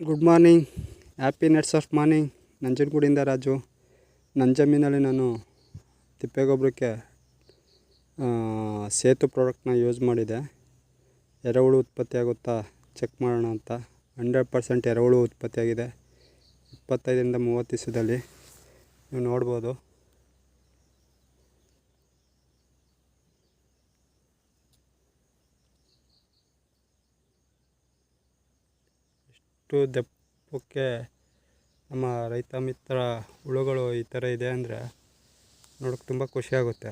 Good morning happy nets of morning ನಂಜನಗೂಡಿಂದ Raju. ನನ್ನ ಜಮೀನಲ್ಲಿ ನಾನು ತಿಪ್ಪೆಗೊಬ್ಬರಕ್ಕೆ ಸೇತು ಪ್ರಾಡಕ್ಟ್ನ ಯೂಸ್ ಮಾಡಿದೆ. ಎರೆಹುಳು ಉತ್ಪತ್ತಿ ಆಗುತ್ತಾ ಚೆಕ್ ಮಾಡೋಣ ಅಂತ. ಹಂಡ್ರೆಡ್ ಪರ್ಸೆಂಟ್ ಎರೆಹುಳು ಉತ್ಪತ್ತಿಯಾಗಿದೆ ಇಪ್ಪತ್ತೈದರಿಂದ ಮೂವತ್ತು ದಿವಸದಲ್ಲಿ. ನೀವು ನೋಡ್ಬೋದು. ಇಷ್ಟು ದಪ್ಪಕ್ಕೆ ನಮ್ಮ ರೈತ ಮಿತ್ರ ಹುಳುಗಳು ಈ ಥರ ಇದೆ ಅಂದರೆ ನೋಡೋಕೆ ತುಂಬ ಖುಷಿಯಾಗುತ್ತೆ.